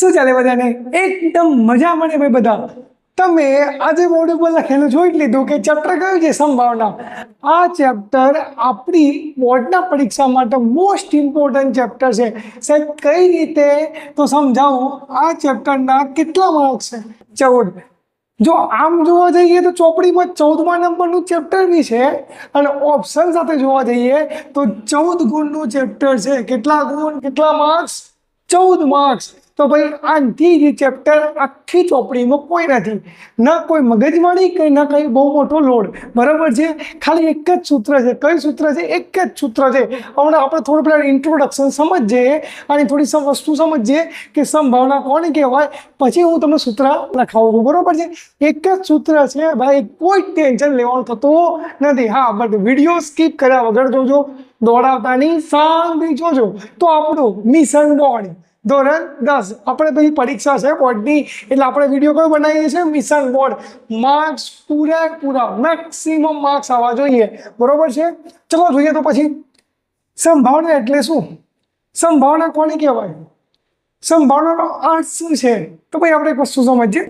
શું ચાલે બધાને? એકદમ મજા મળે ભાઈ બધા? તમે આજે બોર્ડ ઉપર લખેલું જોઈ લીધું કે ચેપ્ટર કયું છે સંભાવના? આ ચેપ્ટર આપણી બોર્ડના પરીક્ષા માટે મોસ્ટ ઇમ્પોર્ટન્ટ ચેપ્ટર છે. સાહેબ, કઈ રીતે? તો સમજાવું, આ ચેપ્ટરના કેટલા માર્ક્સ છે? ચૌદ. જો આમ જોવા જઈએ તો ચોપડીમાં ચૌદમા નંબરનું ચેપ્ટર બી છે અને ઓપ્શન સાથે જોવા જઈએ તો ચૌદ ગુણનું ચેપ્ટર છે. કેટલા ગુણ, કેટલા માર્ક્સ ચૌદ માર્ક્સ તો ભાઈ, આનાથી જે ચેપ્ટર આખી ચોપડીમાં કોઈ નથી. ન કોઈ મગજમારી કંઈ ન કંઈ બહુ મોટો લોડ. બરાબર છે? ખાલી એક જ સૂત્ર છે. કયું સૂત્ર છે? એક જ સૂત્ર છે. હમણાં આપણે થોડું પેલા ઇન્ટ્રોડક્શન સમજીએ અને થોડી વસ્તુ સમજીએ કે સંભાવના કોને કહેવાય? પછી હું તમને સૂત્ર લખાવું બરાબર છે? એક જ સૂત્ર છે. ભાઈ, કોઈ ટેન્શન લેવાનું થતું નથી. હા, બટ વીડિયો સ્કીપ કર્યા વગર જોજો. દોડાવતાની શાંતિ જોજો. તો આપણું મિશન બોર્ડ ધોરણ દસ. આપણે પછી પરીક્ષા છે બોર્ડની. એટલે આપણે વીડિયો કયો બનાવીએ છીએ? Mission board. માર્ક્સ પૂરેપૂરા મેક્સિમમ માર્ક્સ આવવા જોઈએ. બરોબર છે? ચલો જોઈએ તો પછી. સંભાવના એટલે શું? સંભાવના કોને કહેવાય? સંભાવનાનો અર્થ શું છે? તો ભાઈ આપણે એક વસ્તુ સમજીએ.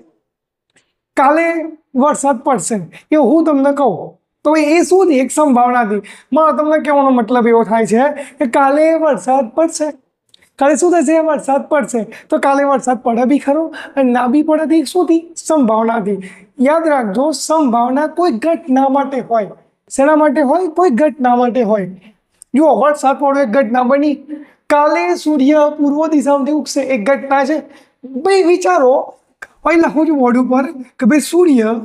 કાલે વરસાદ પડશે. એ હું તમને કહું. તો એ શું એક સંભાવના હતી. મારો તમને કહેવાનો મતલબ એવો થાય છે કે કાલે વરસાદ પડશે. કાલે શું થશે? વરસાદ પડશે. તો કાલે વરસાદ પડે બી ખરો અને ના બી પડે તો શું થી સંભાવનાથી યાદ રાખજો, સંભાવના કોઈ ઘટના માટે હોય. શેના માટે હોય? કોઈ ઘટના માટે હોય. જો વરસાદ પડ્યો, એક ઘટના બની. કાલે સૂર્ય પૂર્વ દિશામાંથી ઉગશે. એક ઘટના છે. ભાઈ, વિચારો. ભાઈ, લખું છું બોર્ડ ઉપર કે ભાઈ, સૂર્ય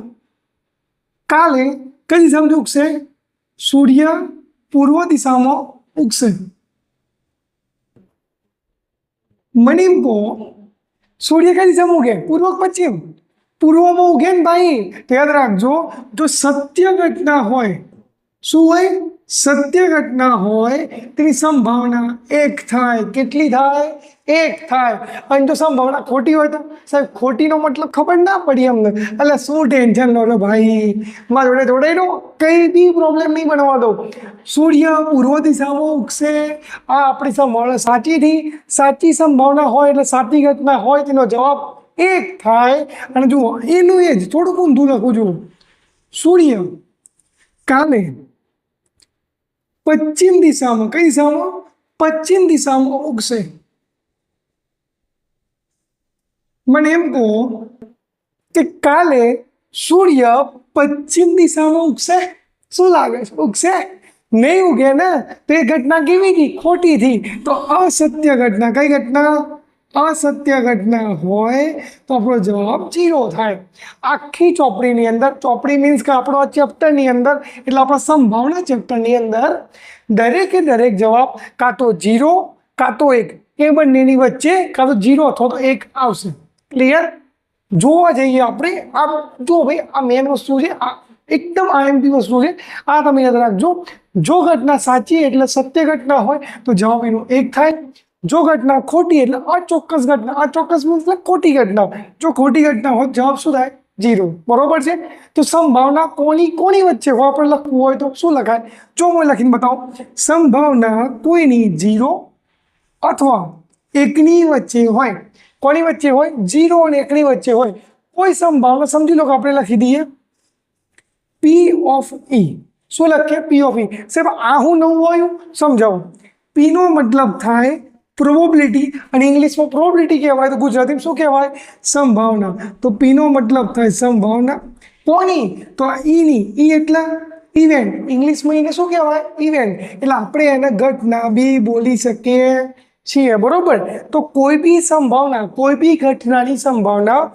કાલે કઈ દિશામાંથી ઉગશે? સૂર્ય પૂર્વ દિશામાં ઉગશે. મને સૂર્ય કઈ દિશામાં ઉગે? પૂર્વ પશ્ચિમ. પૂર્વમાં ઉગે ને ભાઈ યાદ રાખજો, જો સત્ય ઘટના હોય, શું હોય? સત્ય ઘટના હોય, તેની સંભાવના એક થાય. કેટલી થાય? એક થાય. અને જો સંભાવના ખોટી હોય તો સાહેબ, ખોટીનો મતલબ ખબર ના પડી અમને. એટલે શું ટેન્શન લો રે ભાઈ? મારા જોડે જોડે દો કંઈ બી પ્રોબ્લેમ નહીં બનવા દો. સૂર્ય પૂર્વ દિશામાં ઉગશે. આ આપણી સંભાવના સાચી થી સાચી સંભાવના હોય એટલે સાચી ઘટના હોય, તેનો જવાબ એક થાય. અને જુઓ, એનું એ જ, થોડુંક ઊંધું લખું છું. સૂર્ય કાલે પશ્ચિમ દિશામાં કઈ દિશામાં પશ્ચિમ દિશામાં ઉગશે મને એમ કહો કે કાલે સૂર્ય પશ્ચિમ દિશામાં ઉગશે શું લાગે છે ઉગશે નહીં ઉગે ને તો એ ઘટના કેવી હતી ખોટી હતી તો અસત્ય ઘટના કઈ ઘટના અસત્ય ઘટના હોય તો આપણો જવાબ જીરો થાય. આખી ચોપડીની અંદર, ચોપડી મીન્સ કે આપણો આ ચેપ્ટરની અંદર, એટલે આપણા સંભાવના ચેપ્ટરની અંદર દરેકે દરેક જવાબ કાં તો જીરો કાં તો એક. એ બંનેની વચ્ચે કાં તો જીરો અથવા તો એક આવશે. ક્લિયર જોવા જઈએ આપણે, આ જો ભાઈ, આ મેન વસ્તુ છે, આ એકદમ આઈએમપી વસ્તુ છે, આ તમે યાદ રાખજો. જો ઘટના સાચી એટલે સત્ય ઘટના હોય, તો જવાબ એનો એક થાય. જો ઘટના ખોટી એટલે અચોક્કસ ઘટના અચોક્કસ મીન્સ ખોટી ઘટના જો ખોટી ઘટના હોય જવાબ શું થાય જીરો બરોબર છે તો સંભાવના કોની કોની વચ્ચે હોય આપણે લખવું હોય તો શું લખાય જો હું લખીને બતાવું સંભાવના કોઈની જીરો અથવા એકની વચ્ચે હોય કોની વચ્ચે હોય જીરો અને એકની વચ્ચે હોય કોઈ સંભાવના સમજી લો કે આપણે લખી દઈએ પી ઓફ ઈ શું લખીએ પી ઓફ ઈ સાહેબ આ હું નવું આવ્યું સમજાવું પીનો મતલબ થાય પ્રોબેબિલિટી અને ઇંગ્લિશમાં પ્રોબેબિલિટી કહેવાય તો ગુજરાતીમાં શું કહેવાય? સંભાવના. તો પીનો મતલબ થાય સંભાવના. કોની? તો આ ઈની ઈ એટલે ઇવેન્ટ ઇંગ્લિશમાં એને શું કહેવાય? ઇવેન્ટ એટલે આપણે એને ઘટના બી બોલી શકીએ છીએ. બરાબર? તો કોઈ બી સંભાવના, કોઈ બી ઘટનાની સંભાવના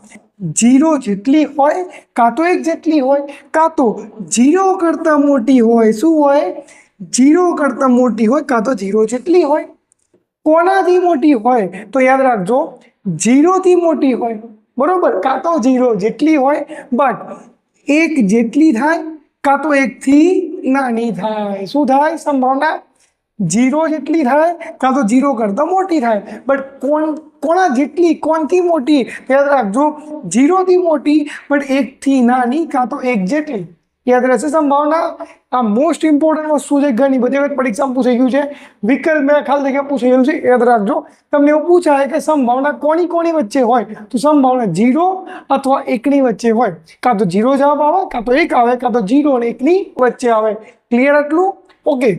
જીરો જેટલી હોય, કાં તો એક જેટલી હોય, કાં તો જીરો કરતાં મોટી હોય. શું હોય? જીરો કરતાં મોટી હોય, કાં તો જીરો જેટલી હોય. કોનાથી મોટી હોય તો યાદ રાખજો, જીરોથી મોટી હોય, બરાબર? કાં તો જીરો જેટલી હોય બટ એક જેટલી થાય, કાં તો એકથી નાની થાય. શું થાય? સંભાવના? જીરો જેટલી થાય, કાં તો જીરો કરતાં મોટી થાય. બટ કોણ કોણા જેટલી કોણથી મોટી? યાદ રાખજો, જીરોથી મોટી બટ એકથી નાની, કાં તો એક જેટલી. યાદ રહેશે સંભાવના? આ મોસ્ટ ઇમ્પોર્ટન્ટ વસ્તુ છે ઘણી બધી. વખત પરીક્ષામાં પૂછાઈ ગયું છે. વિકલ્પ મેં ખાલી જગ્યા પૂછાયેલું છે. યાદ રાખજો. તમને એવું પૂછાય કે સંભાવના કોની કોની વચ્ચે હોય? તો સંભાવના જીરો અથવા એકની વચ્ચે હોય. કાં તો જીરો જવાબ આવે, કાં તો એક આવે, કાં તો જીરો અને એકની વચ્ચે આવે. ક્લિયર આટલું? ઓકે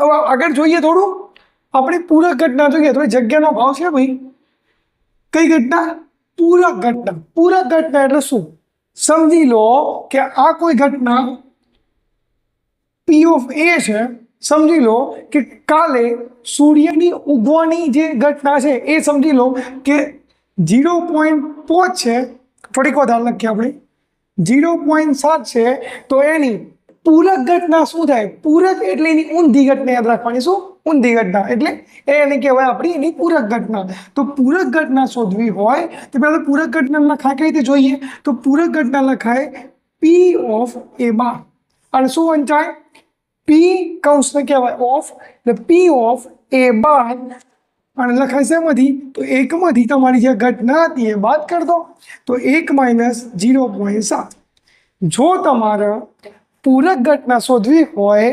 હવે આગળ જોઈએ થોડું. આપણે પૂરક ઘટના જોઈએ. થોડી જગ્યાનો ભાવ છે ભાઈ? કઈ ઘટના? પૂરક ઘટના. પૂરક ઘટના એટલે શું? સમજી લો કે આ કોઈ ઘટના પી ઓફ એ છે. સમજી લો કે કાલે સૂર્યની ઉગવાની જે ઘટના છે, એ સમજી લો કે જીરો પોઈન્ટ પાંચ છે. થોડીક વધારે લખીએ આપણે. જીરો પોઈન્ટ સાત છે, તો એની પૂરક ઘટના શું થાય? પૂરક એટલે એની ઊંધી ઘટના યાદ રાખવાની. શું? ઊંધી ઘટના એટલે એ એને કહેવાય આપણી એની પૂરક ઘટના તો પૂરક ઘટના શોધવી હોય તો પહેલાં પૂરક ઘટના લખાય કઈ રીતે જોઈએ તો પૂરક ઘટના લખાય પી ઓફ એ બાર અને શું વંચાય પી કૌંસને કહેવાય ઓફ એટલે પી ઓફ એ બાર અને લખાય શેમાંથી તો એકમાંથી તમારી જે ઘટના હતી એ બાદ કરી દો તો એક માઇનસ જીરો પોઈન્ટ સાત જો તમારે પૂરક ઘટના શોધવી હોય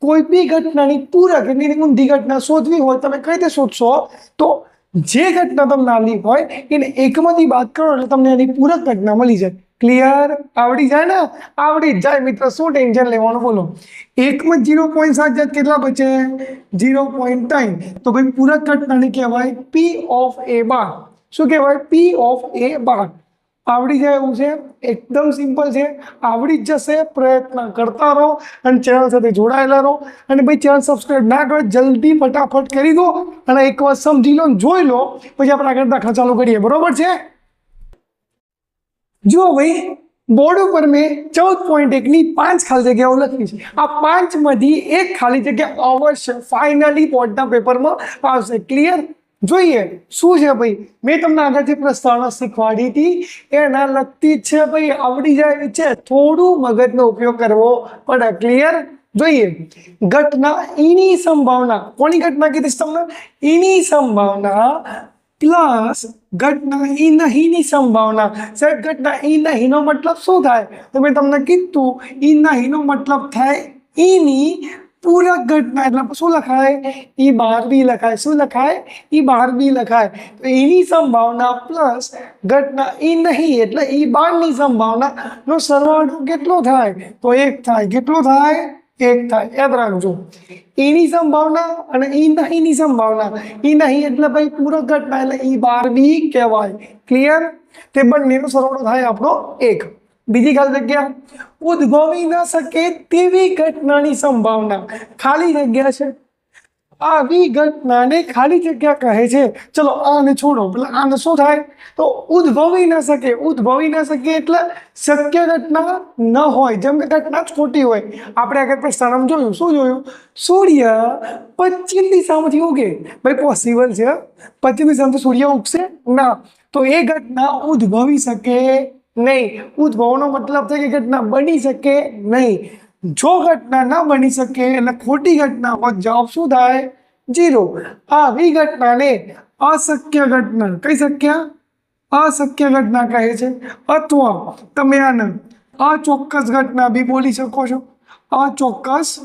કોઈ બી ઘટનાની પૂરક એટલે ઊંધી ઘટના શોધવી હોય, તમે કઈ રીતે શોધશો? તો જે ઘટના તમને આલી હોય, એને એકમાંથી બાદ કરો એટલે તમને એની પૂરક ઘટના મળી જાય. ક્લિયર આવડી જાય ને? આવડી જ જાય. મિત્ર, શું ટેન્શન લેવાનું? બોલો. એકમાં જીરો પોઈન્ટ સાત જાત કેટલા બચે? જીરો પોઈન્ટ ત્રણ. તો ભાઈ, પૂરક ઘટનાને કહેવાય પી ઓફ એ બાર. શું કહેવાય? P of A bar. આવડી જાય એવું છે? એકદમ સિમ્પલ છે. આવડી જ જશે, પ્રયત્ન કરતા રહો અને ચેનલ સાથે જોડાયેલા રહો. અને ભાઈ ચેનલ સબસ્ક્રાઈબ ના કરો, જલ્દી ફટાફટ કરી દો અને એક વાર સમજી લો જોઈ લો. પછી આપણે આગળ દાખલા ચાલુ કરીએ. બરોબર છે? જુઓ ભાઈ બોર્ડ ઉપર મેં ચૌદ પોઈન્ટ એકની પાંચ ખાલી જગ્યાઓ લખી છે. આ પાંચમાંથી એક ખાલી જગ્યા અવશ્ય ફાઇનલી બોર્ડના પેપરમાં આવશે. ક્લિયર જોઈએ શું છે ભાઈ? મેં તમને આગળથી પ્રસ્તાવના શીખવાડી હતી. એના લગતી જ છે ભાઈ, આવડી જાય છે. થોડું મગજનો ઉપયોગ કરવો પડે. ક્લિયર જોઈએ. ઘટના ઈની સંભાવના. કોની ઘટના કીધી તમને? ઈની સંભાવના પ્લસ ઘટના ઈ નહીંની સંભાવના. સાહેબ, ઘટના ઈ નહીંનો મતલબ શું થાય? તો મેં તમને કીધું, ઈ નહીંનો મતલબ થાય ઈની પૂરક ઘટના એટલે શું લખાય એ બહાર બી લખાય શું લખાય એ બહાર બી લખાય તો એની સંભાવના પ્લસ ઘટના એ નહીં એટલે એ બારની સંભાવના નો સરવાળો કેટલો થાય? તો એક થાય। કેટલો થાય? એક થાય। યાદ રાખજો। એની સંભાવના અને એ નહીંની સંભાવના। એ નહીં એટલે ભાઈ પૂરક ઘટના, એટલે એ બહાર બી કહેવાય। ક્લિયર તે બંનેનો સરવાળો થાય આપણો એક. બીજી ખાલી જગ્યા. ઉદ્ભવી ન શકે તેવી ઘટનાની સંભાવના ખાલી જગ્યા છે. આવી ઘટનાને ખાલી જગ્યા કહે છે. ચલો આને છોડો. એટલે આને શું થાય? તો ઉદ્ભવી ન શકે. ઉદ્ભવી ન શકે એટલે શક્ય ઘટના ન હોય. જેમ કે ઘટના જ ખોટી હોય. આપણે આગળ પ્રસ્થાનમ જોયું. શું જોયું? સૂર્ય પશ્ચિમ દિશામાંથી ઉગે. ભાઈ પોસિબલ છે. પશ્ચિમ દિશામાંથી સૂર્ય ઉગશે ના. તો એ ઘટના ઉદ્ભવી શકે નહીં, ઉદ્ભવનો મતલબ છે કે ઘટના બની શકે નહીં. જો ઘટના ન બની શકે એટલે ખોટી ઘટના હોય જવાબ શું થાય? જીરો આવી ઘટનાને અશક્ય ઘટના કહી શક્યા? અશક્ય ઘટના કહે છે. અથવા તમે આને અચોક્કસ ઘટના બી બોલી શકો છો. અચોક્કસ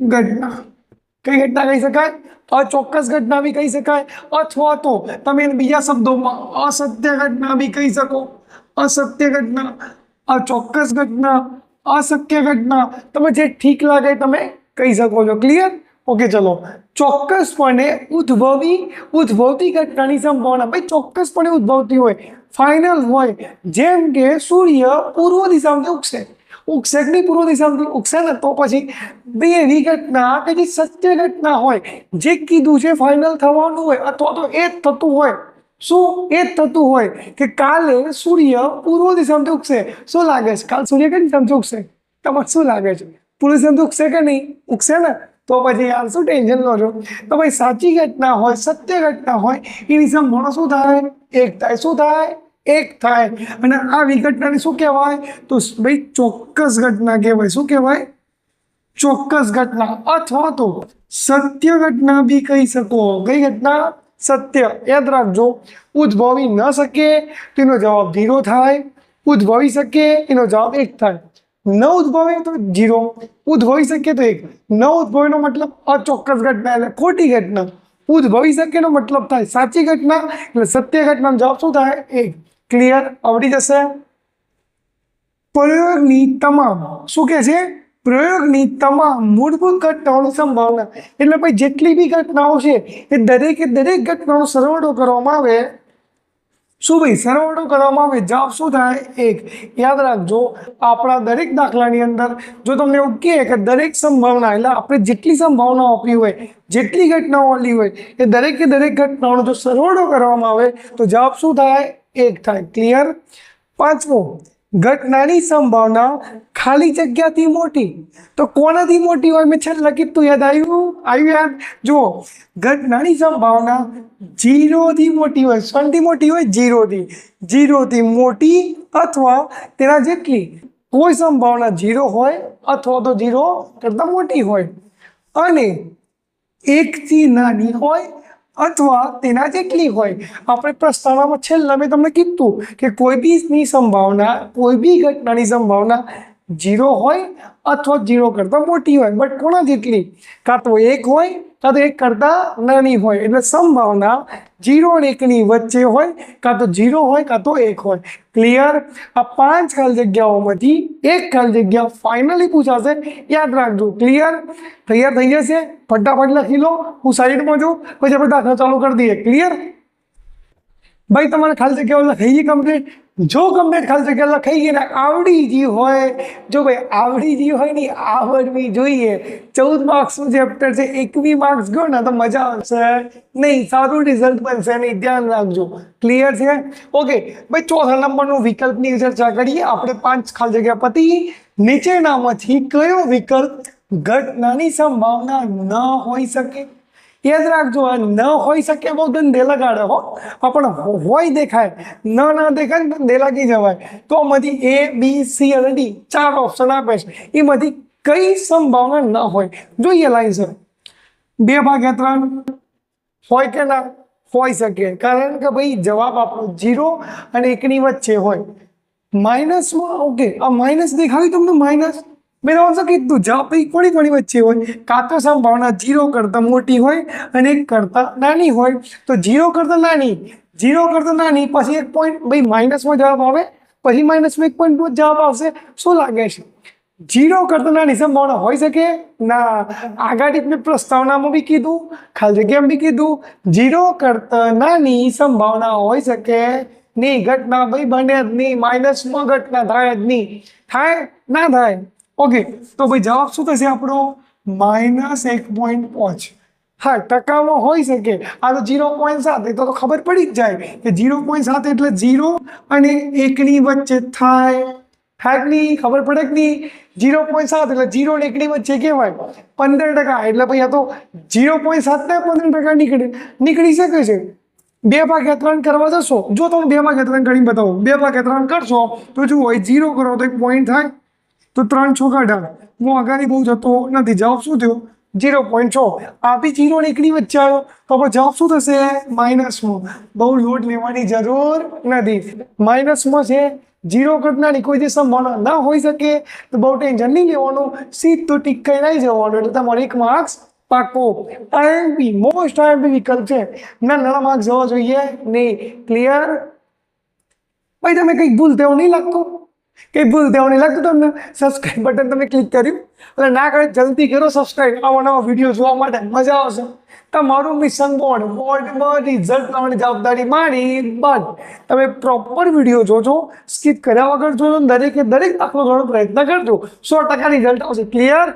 ઘટના. કઈ ઘટના કહી શકાય અચોક્કસ ઘટના બી કહી શકાય અથવા તો તમે એને બીજા શબ્દોમાં અસત્ય ઘટના બી કહી શકો અસત્ય ઘટના અચોક્કસ ઘટના અશક્ય ઘટના તમે જે ઠીક લાગે તમે કહી શકો છો ક્લિયર ઓકે ચલો ચોક્કસપણે ઉદ્ભવી ઉદ્ભવતી ઘટનાની સંભાવના ભાઈ ચોક્કસપણે ઉદ્ભવતી હોય ફાઇનલ હોય જેમ કે સૂર્ય પૂર્વ દિશામાંથી ઉગશે નહીં પૂર્વ દિશામાં ઉગશે ને તો પછી બે એવી ઘટના કે જે સત્ય ઘટના હોય, જે કીધું છે ફાઇનલ થવાનું હોય, અથવા તો એ જ થતું હોય. શું એ જ થતું હોય કે કાલે સૂર્ય પૂર્વ દિશામાંથી ઉગશે? શું લાગે છે? કાલ સૂર્ય કઈ દિશામાંથી ઉગશે? તમારે શું લાગે છે? પૂર્વ દિશામાંથી ઉગશે કે નહીં? ઉગશે ને? તો પછી યાર શું ટેન્શન લો છો? તો ભાઈ સાચી ઘટના હોય, સત્ય ઘટના હોય, એની સંભાવના શું થાય? એક થાય, શું થાય? એક થાય. અને આ વિઘટનાને શું કહેવાય? તો ભાઈ ચોક્કસ ઘટના કહેવાય. શું કહેવાય? ચોક્કસ ઘટના. અથવા તો સત્ય ઘટના બી કહી શકો. કઈ ઘટના? સત્ય. યાદ રાખજો. ઉદ્ભવી ન શકે, તેનો જવાબ ઝીરો થાય. ઉદ્ભવી શકે એનો જવાબ એક થાય. ન ઉદ્ભવે તો ઝીરો. ઉદ્ભવી શકે તો એક. ન ઉદ્ભવેનો મતલબ અચોક્કસ ઘટના એટલે ખોટી ઘટના. ઉદ્ભવી શકેનો મતલબ થાય સાચી ઘટના. એટલે સત્ય ઘટનાનો જવાબ શું થાય? એક. ક્લિયર આવડી જશે? પ્રયોગની તમામ, શું કે છે? પ્રયોગની તમામ મૂળભૂત ઘટનાઓની સંભાવના. એટલે ભાઈ, જેટલી બી ઘટનાઓ છે, એ દરેકે દરેક ઘટનાનો સરવાળો કરવામાં આવે. શું ભાઈ, સરવાળો કરવામાં આવે? જવાબ શું થાય? એક, યાદ રાખજો, આપણા દરેક દાખલાની અંદર, જો તમને એવું કહે કે દરેક સંભાવના, એટલે આપણે જેટલી સંભાવનાઓ આપી હોય, જેટલી ઘટનાઓ આપી હોય, એ દરેકે દરેક ઘટનાઓનો જો સરવાળો કરવામાં આવે, તો જવાબ શું થાય? એક થાય ક્લિયર પાંચમું, ઘટનાની સંભાવના ખાલી જગ્યાથી મોટી. તો કોનાથી મોટી હોય મેં છેલ્લે કીધું યાદ આવ્યું? આવ્યું યાદ? જુઓ, ઘટનાની સંભાવના જીરોથી મોટી હોય. શનથી મોટી હોય? જીરોથી. જીરોથી મોટી અથવા તેના જેટલી કોઈ સંભાવના જીરો હોય અથવા તો જીરો કરતાં મોટી હોય. અને એકથી નાની હોય અથવા તેના જેટલી હોય. આપણે પ્રસ્તાવનામાં છેલ્લા મેં તમને કીધું કે કોઈ બીની સંભાવના, કોઈ બી ઘટનાની સંભાવના જીરો હોય અથવા જીરો કરતાં મોટી હોય. બટ કોના જેટલી કાં તો એક હોય, કાં તો એક કરતાં નાની હોય. એટલે સંભાવના જીરો અને એકની વચ્ચે હોય, કાં તો જીરો હોય, કાં તો એક હોય. ક્લિયર આ પાંચ ખાલી જગ્યાઓમાંથી એક ખાલી જગ્યા ફાઇનલી પૂછાશે. યાદ રાખજો. ક્લિયર તૈયાર થઈ જશે? ફટાફટ લખી લો. હું સાઈડમાં છું. પછી આપણે દાખલો ચાલુ કરી દઈએ. ક્લિયર ભાઈ, તમારે ખાલી જગ્યાઓ લખાઈ ગઈ કમ્પ્લીટ જો ગમે ખાલી જગ્યા લખાઈ ગઈ ને આવડી ગઈ હોય, જો ભાઈ આવડી ગઈ હોય ને આવડવી જોઈએ. ચૌદ માર્ક્સનું ચેપ્ટર છે, એકવી માર્ક્સ ગયો ને તો મજા આવશે. નહીં, સારું રિઝલ્ટ બનશે નહીં, ધ્યાન રાખજો. ક્લિયર છે? ઓકે ભાઈ ચોથા નંબરનું વિકલ્પની ચર્ચા કરીએ. આપણે પાંચ ખાલી જગ્યા પતી. નીચેનામાંથી કયો વિકલ્પ ઘટનાની સંભાવના ન હોઈ શકે? યાદ રાખજો, આ ન હોઈ શકે બહુ ધંધે લગાડે હો. પણ હોય દેખાય, ન ના દેખાય ને ધંધે લાગી જવાય. તો આમાંથી એ બી સી અને ડી ચાર ઓપ્શન આપે છે. એમાંથી કઈ સંભાવના ન હોય. જોઈએ લાઈન સર બે ભાગ્યા ત્રણ હોય કે ના? હોઈ શકે. કારણ કે ભાઈ જવાબ આપણો જીરો અને એકની વચ્ચે હોય. માઇનસમાં ઓકે આ માઇનસ દેખાવી તમને માઇનસ મેં તમને કીધું જવાબ એ કોની કોની વચ્ચે હોય. કાં તો સંભાવના જીરો કરતાં મોટી હોય અને એક કરતાં નાની હોય. તો જીરો કરતાં નાની જીરો કરતાં નાની પછી એક પોઈન્ટ ભાઈ માઇનસમાં જવાબ આવે પછી માઇનસમાં એક પોઈન્ટ જવાબ આવશે. શું લાગે છે? જીરો કરતાં નાની સંભાવના હોઈ શકે? ના. આગળ મેં પ્રસ્તાવનામાં બી કીધું ખાલી જગ્યામાં બી કીધું જીરો કરતાં નાની સંભાવના હોઈ શકે નહીં. ઘટના ભાઈ બને જ નહીં. માઇનસમાં ઘટના થાય જ નહીં. થાય? ના થાય. ઓકે તો ભાઈ જવાબ શું થશે આપણો? માઇનસ એક પોઈન્ટ પાંચ. હા ટકામાં હોઈ શકે. આ તો જીરો પોઈન્ટ સાત, એ તો ખબર પડી જ જાય કે જીરો પોઈન્ટ સાત એટલે જીરો અને એકની વચ્ચે થાય. થાય નહીં? ખબર પડે કે નહીં? જીરો પોઈન્ટ સાત એટલે જીરો અને એકની વચ્ચે કહેવાય. પંદર ટકા, એટલે ભાઈ આ તો જીરો પોઈન્ટ સાત ને પંદર ટકા નીકળે. નીકળી શકે છે. બે ભાગ્યા ત્રણ કરવા જશો. જો તમે બે ભાગ્યા ત્રણ ગણી બતાવો, બે ભાગ્યા ત્રણ કરશો, તો જુઓ જીરો કરો તો એક પોઈન્ટ થાય. તો ત્રણ છોકરા અઢાર હું આગાહી બહુ જતો નથી. જવાબ શું થયો? જીરો પોઈન્ટ છ. આ બી જીરો ને એકની વચ્ચે આવ્યો. તો આપણો જવાબ શું થશે? માઇનસમાં બહુ લોડ લેવાની જરૂર નથી. માઇનસમાં છે જીરો ઘટનાની કોઈ જે સંભાવના ના હોઈ શકે, તો બહુ ટેન્શન નહીં લેવાનું. સીધું ટીક કરી નહીં જવાનું. એટલે તમારે એક માર્ક્સ પાકો. આઈએમપી મોસ્ટ આઈએમપી વિકલ્પ છે. ના, નાના માર્ક્સ જવા જોઈએ. નહીં. ક્લિયર ભાઈ, તમે કંઈક ભૂલ તેવું નહીં લાગતું? કંઈ ભૂલ તેવું નહીં લાગતું તમને? સબસ્ક્રાઈબ બટન તમે ક્લિક કર્યું? એટલે ના કરે, જલ્દી કરો સબસ્ક્રાઈબ આવા નવા વીડિયો જોવા માટે મજા આવશે. તમારું મિશન બોર્ડ બોર્ડમાં રિઝલ્ટ લાવવાની જવાબદારી મારી બાદ તમે પ્રોપર વીડિયો જોજો સ્કીપ કર્યા વગર જોજો દરેકે દરેક દાખલો જોવાનો પ્રયત્ન કરજો. સો ટકા રિઝલ્ટ આવશે. ક્લિયર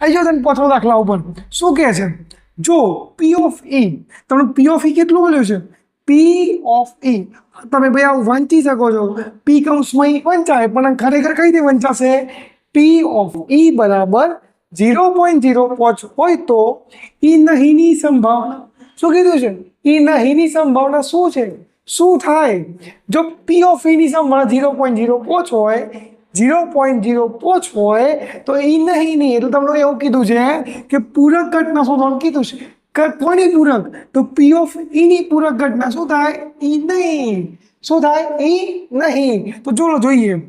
આવી જાઓ તમે પોચો દાખલા ઉપર. શું કહે છે? જો પી ઓફ ઈ તમને પી ઓફ ઈ કેટલું મળ્યું છે? પી ઓફ ઈ તમે ભાઈ આવું વાંચી શકો છો પી કૌંસમાં ઈ વંચાય પણ ખરેખર કઈ રીતે વંચાશે પી ઓફ ઈ બરાબર ઝીરો પોઈન્ટ ઝીરો પાંચ હોય તો ઈ નહીંની સંભાવના શું કીધું છે ઈ નહીંની સંભાવના શું છે શું થાય જો પી ઓફ ઈની સંભાવના ઝીરો પોઈન્ટ ઝીરો પાંચ હોય ઝીરો પોઈન્ટ ઝીરો પાંચ હોય તો એ નહીં નહીં એટલે તમને એવું કીધું છે કે પૂરક ઘટના શોધવાનું કીધું છે ક- કોની પૂરક? તો પી ઓફ ઈની પૂરક ઘટના શું થાય? ઈ નહીં. શું થાય? ઈ નહીં. તો ચલો જોઈએ.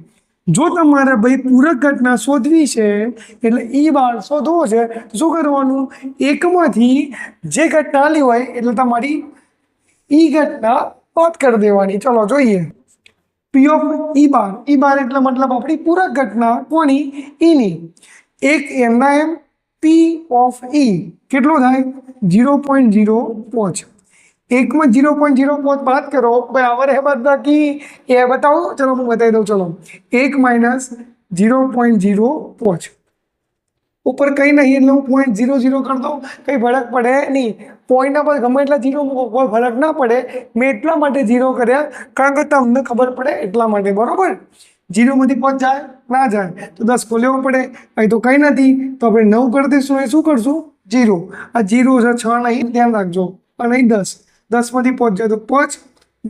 જો તમારે ભાઈ પૂરક ઘટના શોધવી છે, એટલે ઈ બાર શોધવો છે, તો શું કરવાનું? એકમાંથી જે ઘટના આલી હોય, એટલે તમારી ઈ ઘટના બાદ કરી દેવાની. ચલો, જોઈએ. પી ઓફ ઈ બાર. ઈ બાર એટલે મતલબ આપણી પૂરક ઘટના કોની? ઈની એક એમના એમ પી ઓફ ઈ કેટલો થાય? જીરો પોઈન્ટ જીરો પાંચ. એકમાં જીરો પોઈન્ટ જીરો પાંચ બાદ કરો, બરાબર હે બધા કી એ બતાવો, ચલો હું બતાવી દઉં, ચલો. એક માઇનસ જીરો પોઈન્ટ જીરો પાંચ. ઉપર કંઈ નહીં, એટલે હું પોઈન્ટ ઝીરો ઝીરો કરતો કંઈ ફરક પડે નહીં. પોઈન્ટના પર ગમે એટલા ઝીરો મૂકો કોઈ ફરક ના પડે. મેં એટલા માટે ઝીરો કર્યા, કારણ કે તમને ખબર પડે એટલા માટે, બરોબર? ઝીરોમાંથી પાંચ જાય, ના જાય. તો દસ લેવો પડે. અહીં તો કંઈ નથી. તો આપણે નવ કરી દઈશું. એ શું કરશું? જીરો. આ જીરો છે છ નહીં, ધ્યાન રાખજો. અને અહીં દસ. દસમાંથી પાંચ જાય તો પાંચ.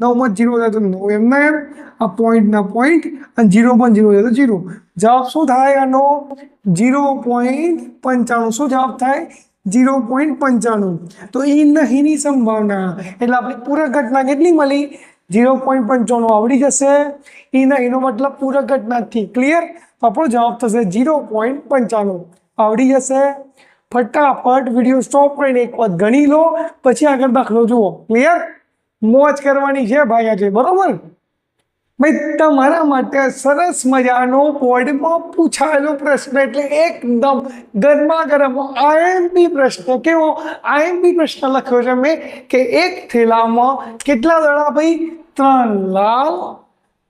નવમાં જીરો જાય તો નવ. એમના એમ. આ પોઈન્ટના પોઈન્ટ અને જીરો પણ જીરો જાય તો જીરો. જવાબ શું થાય આનો? જીરો પોઈન્ટ પંચાણું. શું જવાબ થાય? જીરો પોઈન્ટ પંચાણું. તો એ નહીંની સંભાવના. એટલે આપણી પૂરક ઘટના કેટલી મળી? જીરો પોઈન્ટ પંચાણું આવડી જશે. એના એનો મતલબ પૂરક ઘટનાથી ક્લિયર આપણો જવાબ થશે ઝીરો પોઈન્ટ પંચાણું. આવડી જશે. ફટાફટ વીડિયો સ્ટોપ કરીને એક વખત ગણી લો. પછી આગળ દાખલો જુઓ. ક્લિયર મોજ કરવાની છે ભાઈ આજે, બરોબર? ભાઈ, તમારા માટે સરસ મજાનો બોર્ડમાં પૂછાયેલો પ્રશ્ન એટલે એકદમ ગરમા ગરમ આઈએમપી પ્રશ્ન. કેવો? આઈએમપી પ્રશ્ન લખ્યો છે મેં કે એક થેલામાં કેટલા દડા ભાઈ? ત્રણ લાલ,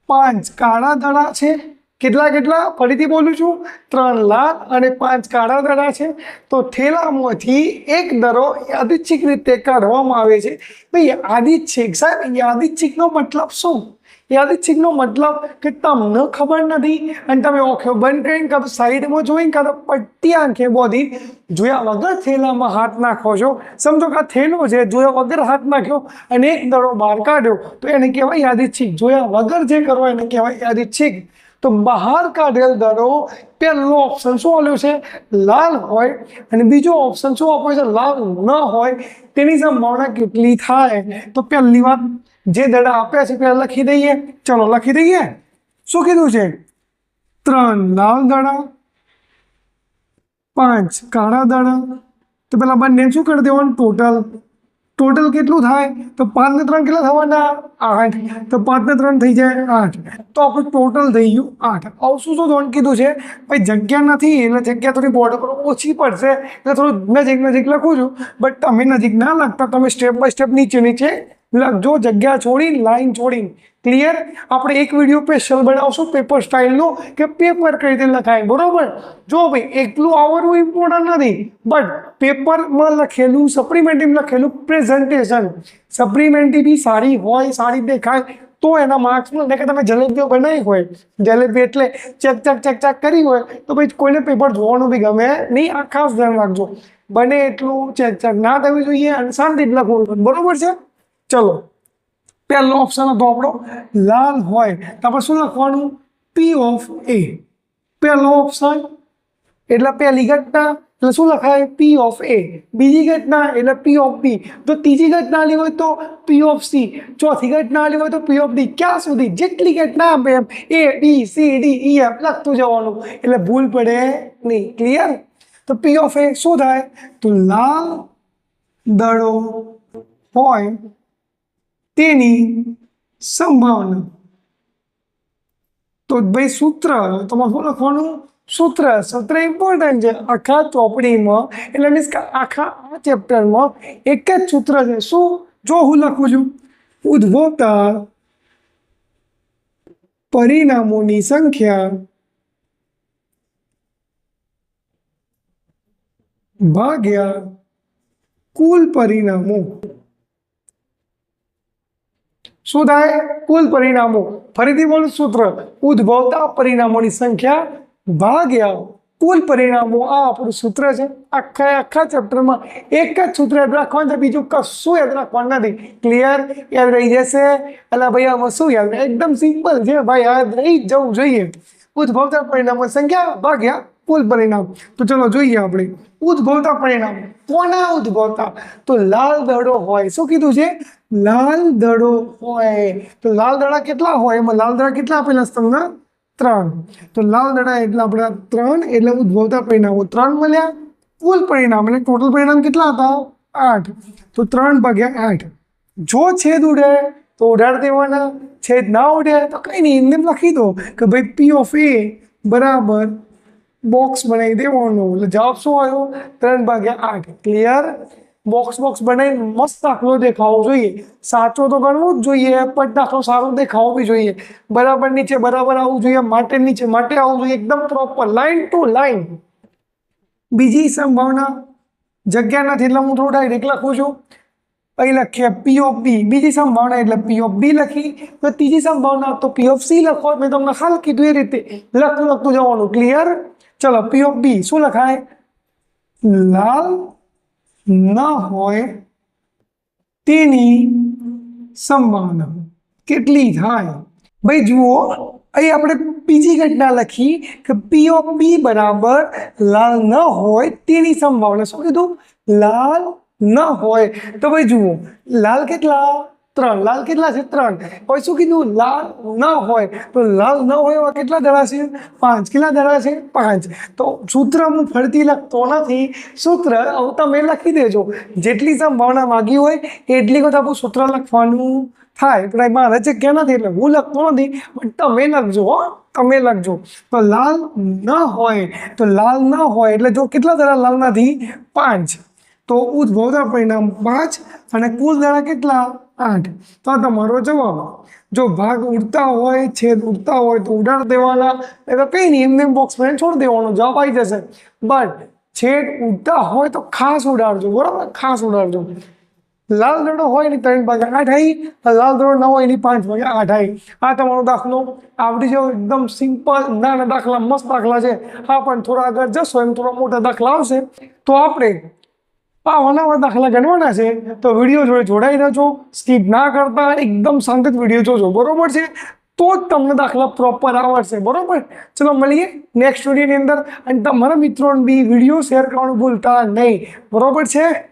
પાંચ કાળા દડા છે. કેટલા કેટલા? ફરીથી બોલું છું. ત્રણ લાલ અને પાંચ કાળા દડા છે. તો થેલામાંથી એક દરો યાદચ્છિક રીતે કાઢવામાં આવે છે. ભાઈ યાદચ્છિક સાહેબ, યાદચ્છિકનો મતલબ શું? યાદચ્છિકનો મતલબ કે તમને ખબર નથી? અને તમે ઓખો બંધ કરીને કાં સાઈડમાં જોઈને કાં તો પટ્ટી આંખે બોધી જોયા વગર થેલામાં હાથ નાખો છો. સમજો કે આ થેલો છે, જોયા વગર હાથ નાખ્યો અને એક દડો બહાર કાઢ્યો. તો એને કહેવાય યાદિચ્છિક જોયા વગર જે કરો એને કહેવાય યાદિચ્છિક તો બહાર કાઢેલ દડો પહેલો ઓપ્શન શું આવ્યો છે? લાલ હોય. અને બીજો ઓપ્શન શું આપ્યો છે? લાલ ન હોય. તેની સંભાવના કેટલી થાય? તો પહેલી વાત જે દડા આપ્યા છે પેલા લખી દઈએ. ચલો, લખી દઈએ. શું કીધું છે? ત્રણ લાલ દડા, પાંચ કાળા દડા. તો પેલા બંને શું કરી દેવાનું? ટોટલ ટોટલ કેટલું થાય? તો પાંચ ને ત્રણ કેટલા થવાના? આઠ. તો પાંચ ને ત્રણ થઈ જાય આઠ. તો આપણું ટોટલ થઈ ગયું આઠ. આવું શું શું કીધું છે? ભાઈ, જગ્યા નથી, એટલે જગ્યા થોડી બોર્ડર પર ઓછી પડશે. એટલે થોડું નજીક નજીક લખું છું. બટ તમે નજીક ના લખતા, તમે સ્ટેપ બાય સ્ટેપ નીચે નીચે લખજો જગ્યા છોડી લાઈન છોડીને ક્લિયર આપણે એક વીડિયો સ્પેશિયલ બનાવશું પેપર સ્ટાઇલનો કે પેપર કઈ રીતે લખાય, બરોબર? જો ભાઈ, એકલું આવડવું ઇમ્પોર્ટન્ટ નથી બટ પેપરમાં લખેલું સપ્લિમેન્ટરી લખેલું પ્રેઝન્ટેશન સપ્લિમેન્ટરી બી સારી હોય, સારી દેખાય, તો એના માર્ક્સ મળે કે તમે જલેબીઓ બનાવી હોય, જલેબી એટલે ચેક ચેક ચેક ચેક કરી હોય, તો ભાઈ કોઈને પેપર જોવાનું બી ગમે નહીં. આ ખાસ ધ્યાન રાખજો. બને એટલું ચેક ચેક ના થવી જોઈએ અને શાંતિથી લખવું બરોબર છે? ચલો. પહેલો ઓપ્શન હતો આપણો. લાલ હોય. તો આપણે શું લખવાનું? પી ઓફ એ પહેલો ઓપ્શન એટલે પહેલી ઘટના. એટલે શું લખાય? પી ઓફ એ બીજી ઘટના, એટલે પી ઓફ બી તો ત્રીજી ઘટના લી હોય તો પી ઓફ સી ચોથી ઘટના લી હોય તો પી ઓફ ડી ક્યાં સુધી? જેટલી ઘટના આપે એમ. A B C D E F લખતું જવાનું. એટલે ભૂલ પડે નહીં. ક્લિયર તો પી ઓફ એ શું થાય? તો લાલ દડો હોય. તેની સંભાવના. તો ભાઈ સૂત્ર, તમારે શું લખવાનું? સૂત્ર સૂત્ર ઇમ્પોર્ટન્ટ છે. આખા ચોપડીમાં, એટલે મીન્સ કે આખા આ ચેપ્ટરમાં એક જ સૂત્ર છે. શું? જો હું લખું છું. ઉદ્ભવતા પરિણામોની સંખ્યા ભાગ્યા કુલ પરિણામો. શું થાય? કુલ પરિણામો. ફરીથી બોલું સૂત્ર. ઉદ્ભવતા પરિણામોની સંખ્યા ભાગ્યા કુલ પરિણામો આ આપણું સૂત્ર છે. આખા આખા ચેપ્ટરમાં એક જ સૂત્ર યાદ રાખવાનું છે. બીજું કશું યાદ રાખવાનું નથી. ક્લિયર યાદ રહી જશે? એટલે ભાઈ, આમાં શું યાદ એકદમ સિમ્પલ છે. ભાઈ યાદ રહી જવું જોઈએ. ઉદ્ભવતા પરિણામો સંખ્યા ભાગ્યા કુલ પરિણામ. તો ચલો જોઈએ આપણે. ઉદ્ભવતા પરિણામ. કોના ઉદ્ભવતા? તો લાલ દડો હોય. શું કીધું છે? લાલ દડો હોય, તો લાલ દડા કેટલા હોય? એમાં લાલ દડા કેટલા આપેલા તમને? ત્રણ. તો લાલ દડા એટલે આપણા ત્રણ, એટલે ઉદ્ભવતા પરિણામો. ત્રણ મળ્યા, કુલ પરિણામ, એટલે ટોટલ પરિણામ કેટલા હતા? આઠ. તો ત્રણ ભાગ્યા આઠ. જો છેદ ઉડે, તો ઉડાડ દેવાના. છેદ ના ઉડે, તો કંઈ નહીં, એમને એમ લખી દો કે ભાઈ પી ઓફ એ બરાબર બોક્સ બનાવી દેવાનો. એટલે જવાબ શું આવ્યો? ત્રણ ભાગ્યા આઠ. ક્લિયર બોક્સ બોક્સ બનાવીને મસ્ત દાખલો દેખાવો જોઈએ. સાચો તો ગણવો જ જોઈએ, પણ દાખલો સારો દેખાવો બી જોઈએ. બરાબર નીચે બરાબર આવવું જોઈએ, માટે નીચે માટે આવવું જોઈએ, એકદમ પ્રોપર લાઈન ટુ લાઈન બીજી સંભાવના, જગ્યા નથી એટલે હું થોડું ડાયરેક્ટ લખું છું. અહીં લખીએ પી ઓફ બી બીજી સંભાવના એટલે પી ઓફ બી લખી. તો ત્રીજી સંભાવના તો પી ઓફ સી લખો. મેં તમને હાલ કીધું એ રીતે. લખતું લખતું જવાનું. ક્લિયર ચલો પી ઓફ બી શું લખાય? લાલ ન હોય તેની સંભાવના કેટલી થાય? ભાઈ જુઓ, અહીં આપણે બીજી ઘટના લખી કે પી ઓફ બી બરાબર લાલ ન હોય તેની સંભાવના. શું કીધું? લાલ ન હોય. તો ભાઈ જુઓ, લાલ કેટલા? ત્રણ લાલ કેટલા છે ત્રણ પછી શું કીધું? લાલ ન હોય. તો લાલ ન હોય એવા કેટલા દડા છે? પાંચ. કેટલા દડા છે? પાંચ. તો સૂત્ર હું ફરતી લખતો નથી. સૂત્ર તમે લખી દેજો. જેટલી સંભાવના માગી હોય, એટલી વખત આપણું સૂત્ર લખવાનું થાય. પણ મારે જગ્યા નથી એટલે હું લખતો નથી, પણ તમે લખજો હો. તમે લખજો. તો લાલ ન હોય. તો લાલ ન હોય એટલે જો કેટલા દડા લાલ નથી પાંચ. તો ઉદ્ભવતા પરિણામ પાંચ અને કુલ દાડા કેટલા? આઠ. તો આ તમારો જવાબ. જો ભાગ ઉડતા હોય, છેદ ઉડતા હોય, તો ઉડાડ દેવાના. એ તો કંઈ નહીં, એમને બોક્સમાં છોડી દેવાનો, જવાબ આવી જશે. બટ છેદ ઉડતા હોય તો ખાસ ઉડાડજો, બરાબર? ખાસ ઉડાડજો. લાલ દડો હોય એની ત્રણ ભાગે આઠ આવી લાલ દડો ન હોય એની પાંચ ભાગે આઠ આવી આ તમારો દાખલો આવડી જાવ એકદમ સિમ્પલ નાના દાખલા, મસ્ત દાખલા છે. હા પણ થોડા આગળ જશો, એમ થોડા મોટા દાખલા આવશે. તો આપણે આવાના દાખલા ગણવાના છે, તો વીડિયો જોડે જોડાઈ રહેજો સ્કીપ ના કરતા, એકદમ સંગત વીડિયો જોજો, બરોબર છે? તો જ તમને દાખલા પ્રોપર આવડશે, બરોબર? ચલો મળીએ નેક્સ્ટ વિડીયોની અંદર, અને તમારા મિત્રોને બી વીડિયો શેર કરવાનું ભૂલતા નહીં, બરોબર છે?